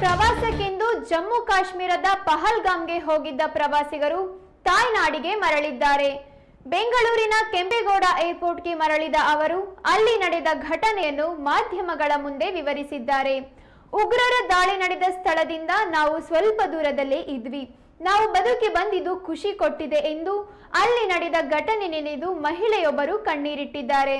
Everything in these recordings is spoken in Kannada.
ಪ್ರವಾಸಕ್ಕೆಂದು ಜಮ್ಮು ಕಾಶ್ಮೀರದ ಪಹಲ್ಗಾಮ್ಗೆ ಹೋಗಿದ್ದ ಪ್ರವಾಸಿಗರು ತಾಯ್ನಾಡಿಗೆ ಮರಳಿದ್ದಾರೆ. ಬೆಂಗಳೂರಿನ ಕೆಂಪೇಗೌಡ ಏರ್ಪೋರ್ಟ್ಗೆ ಮರಳಿದ ಅವರು ಅಲ್ಲಿ ನಡೆದ ಘಟನೆಯನ್ನು ಮಾಧ್ಯಮಗಳ ಮುಂದೆ ವಿವರಿಸಿದ್ದಾರೆ. ಉಗ್ರರ ದಾಳಿ ನಡೆದ ಸ್ಥಳದಿಂದ ನಾವು ಸ್ವಲ್ಪ ದೂರದಲ್ಲೇ ಇದ್ವಿ. ನಾವು ಬದುಕಿ ಬಂದಿದ್ದು ಖುಷಿ ಕೊಟ್ಟಿದೆ ಎಂದು ಅಲ್ಲಿ ನಡೆದ ಘಟನೆ ನೆನೆದು ಮಹಿಳೆಯೊಬ್ಬರು ಕಣ್ಣೀರಿಟ್ಟಿದ್ದಾರೆ.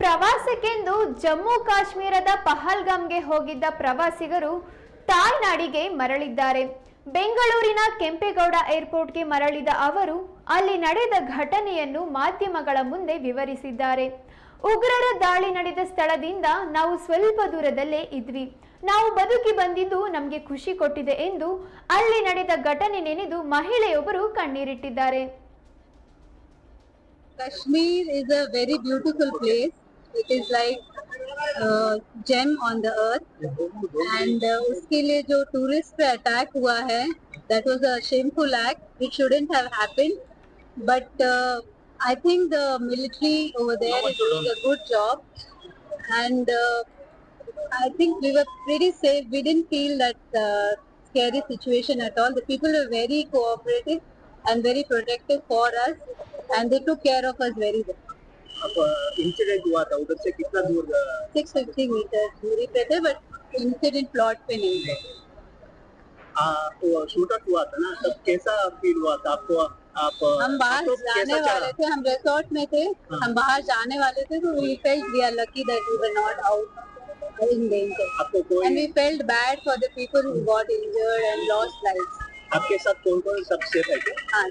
ಪ್ರವಾಸಕ್ಕೆಂದು ಜಮ್ಮು ಕಾಶ್ಮೀರದ ಪಹಲ್ಗಾಮ್ಗೆ ಹೋಗಿದ್ದ ಪ್ರವಾಸಿಗರು ತಾಯ್ನಾಡಿಗೆ ಮರಳಿದ್ದಾರೆ. ಬೆಂಗಳೂರಿನ ಕೆಂಪೇಗೌಡ ಏರ್ಪೋರ್ಟ್ಗೆ ಮರಳಿದ ಅವರು ಅಲ್ಲಿ ನಡೆದ ಘಟನೆಯನ್ನು ಮಾಧ್ಯಮಗಳ ಮುಂದೆ ವಿವರಿಸಿದ್ದಾರೆ. ಉಗ್ರರ ದಾಳಿ ನಡೆದ ಸ್ಥಳದಿಂದ ನಾವು ಸ್ವಲ್ಪ ದೂರದಲ್ಲೇ ಇದ್ವಿ. ನಾವು ಬದುಕಿ ಬಂದಿದ್ದು ನಮಗೆ ಖುಷಿ ಕೊಟ್ಟಿದೆ ಎಂದು ಅಲ್ಲಿ ನಡೆದ ಘಟನೆ ನೆನೆದು ಮಹಿಳೆಯೊಬ್ಬರು ಕಣ್ಣೀರಿಟ್ಟಿದ್ದಾರೆ. Kashmir is a very beautiful place. It is like uh, gem on the earth. And uh, उसके लिए जो टूरिस्ट पे अटैक हुआ है that was a shameful act. It shouldn't have happened. But uh, I think the military over there is doing a good job. And uh, I think we were pretty safe. We didn't feel that uh, scary situation at all. The people were very cooperative and very protective for us, And they took care of us very well incident हुआ था उधर से कितना दूर सिक्स फिफ्टी मीटर दूरी पे थे बट इंसिडेंट प्लॉट पे नहीं थे। तो uh, शूट हुआ था ना? तब कैसा फील हुआ था? आपको आप uh, हम बाहर तो जाने वाले थे हम रिसोर्ट में थे हाँ। हम बाहर जाने वाले थे तो we felt we are lucky that we were not out in danger and we felt bad for the people who got injured and lost life आपके साथ कौन कौन सबसे है? हाँ,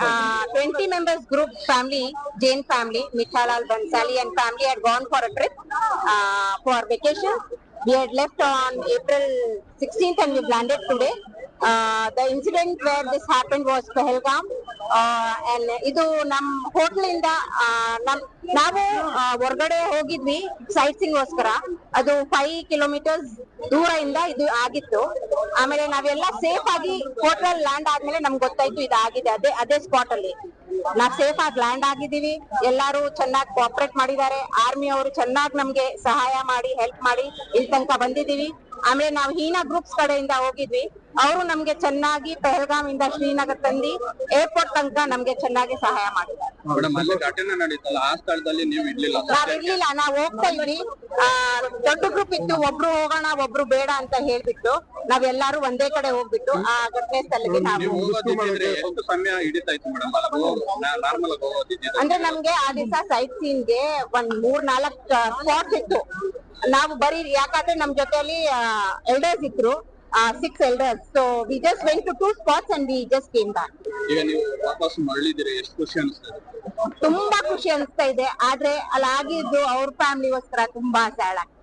uh, 20 members group family, Jain family, Mithalal Bansali and family had gone for a trip uh, for vacation. We had left on April 16th and we landed today. Uh, the incident where this happened was Pahalgam. And ಇದು ನಮ್ ಹೋಟ್ಲ್ ಇಂದ ನಾವು ಹೊರಗಡೆ ಹೋಗಿದ್ವಿ ಸೈಟ್ ಗೋಸ್ಕರ ಅದು ಫೈವ್ ಕಿಲೋಮೀಟರ್ಸ್ ದೂರ ಇಂದ ಇದು ಆಗಿತ್ತು. ಆಮೇಲೆ ನಾವೆಲ್ಲ ಸೇಫ್ ಆಗಿ ಹೋಟೆಲ್ ಲ್ಯಾಂಡ್ ಆದ್ಮೇಲೆ ನಮ್ಗೆ ಗೊತ್ತಾಯ್ತು ಇದು ಆಗಿದೆ ಅದೇ ಅದೇ ಸ್ಪಾಟ್ ಅಲ್ಲಿ. ನಾವ್ ಸೇಫ್ ಆಗಿ ಲ್ಯಾಂಡ್ ಆಗಿದ್ದೀವಿ. ಎಲ್ಲಾರು ಚೆನ್ನಾಗಿ ಕೋಆಪರೇಟ್ ಮಾಡಿದ್ದಾರೆ. ಆರ್ಮಿ ಅವರು ಚೆನ್ನಾಗಿ ನಮ್ಗೆ ಸಹಾಯ ಮಾಡಿ ಹೆಲ್ಪ್ ಮಾಡಿ ಇಲ್ಲಿ ತನಕ ಬಂದಿದೀವಿ ಆಮೇಲೆ ನಾವು ಹೀನಾ ಗ್ರೂಪ್ಸ್ ಕಡೆಯಿಂದ ಹೋಗಿದ್ವಿ. ಅವರು ನಮ್ಗೆ ಚೆನ್ನಾಗಿ ಪೆಹಲ್ಗಾಮ್ ಇಂದ ಶ್ರೀನಗರ್ ತಂದಿ ಏರ್ಪೋರ್ಟ್ ತನಕ ನಮ್ಗೆ ಚೆನ್ನಾಗಿ ಸಹಾಯ ಮಾಡಿದ್ದಾರೆ. ಮೇಡಮ್ ಅಲ್ಲಿ ಘಟನೆ ನಡೀತಲ್ಲ? ಆ ಸ್ಥಳದಲ್ಲಿ ನೀವು ಇರ್ಲಿಲ್ಲ ನಾವ್ ಇರ್ಲಿಲ್ಲ ನಾವ್ ಹೋಗ್ತಾ ಇದ್ವಿ. ಆ, ದೊಡ್ಡ ಗ್ರೂಪ್ ಇತ್ತು. ಒಬ್ರು ಹೋಗೋಣ ಒಬ್ರು ಬೇಡ ಅಂತ ಹೇಳ್ಬಿಟ್ಟು ನಾವೆಲ್ಲಾರು ಒಂದೇ ಕಡೆ ಹೋಗ್ಬಿಟ್ಟು ಆ ಘಟನೆ ಸ್ಥಳಕ್ಕೆ ನಾವು ನೀವು ಹೋಗೋದಿದ್ರೆ ಎಷ್ಟು ಸಮಯ ಹಿಡಿತಾ ಇತ್ತು ಮೇಡಮ್? ನಾರ್ಮಲ್ ಆಗಿ ಹೋಗೋದಿದ್ರೆ ಅಂದ್ರೆ ನಮ್ಗೆ ಆ ದಿವಸ ಸೈಟ್ ಸೀನ್ಗೆ ಒಂದ್ ಮೂರ್ ನಾಲ್ಕ್ ಸ್ಪಾಟ್ಸ್ ಇತ್ತು. ನಾವು ಬರೀ ಯಾಕಂದ್ರೆ ನಮ್ ಜೊತೆಯಲ್ಲಿ ಎಲ್ಡರ್ಸ್ ಇದ್ರು six elders so we just went to two spots and we just came back ಈಗ ನೀವು ವಾಪಸ್ ಮರಳಿದಿರಿ ಎಷ್ಟು ಖುಷಿ ತುಂಬಾ ಖುಷಿ ಅನಿಸ್ತಾ ಇದೆ. ಆದ್ರೆ ಅಲ್ಲಿ ಆಗಿದ್ದು ಅವ್ರ ಫ್ಯಾಮಿಲಿಗೋಸ್ಕರ ತುಂಬಾ ಸ್ಯಾಡ್ ಆಗ್ತದೆ.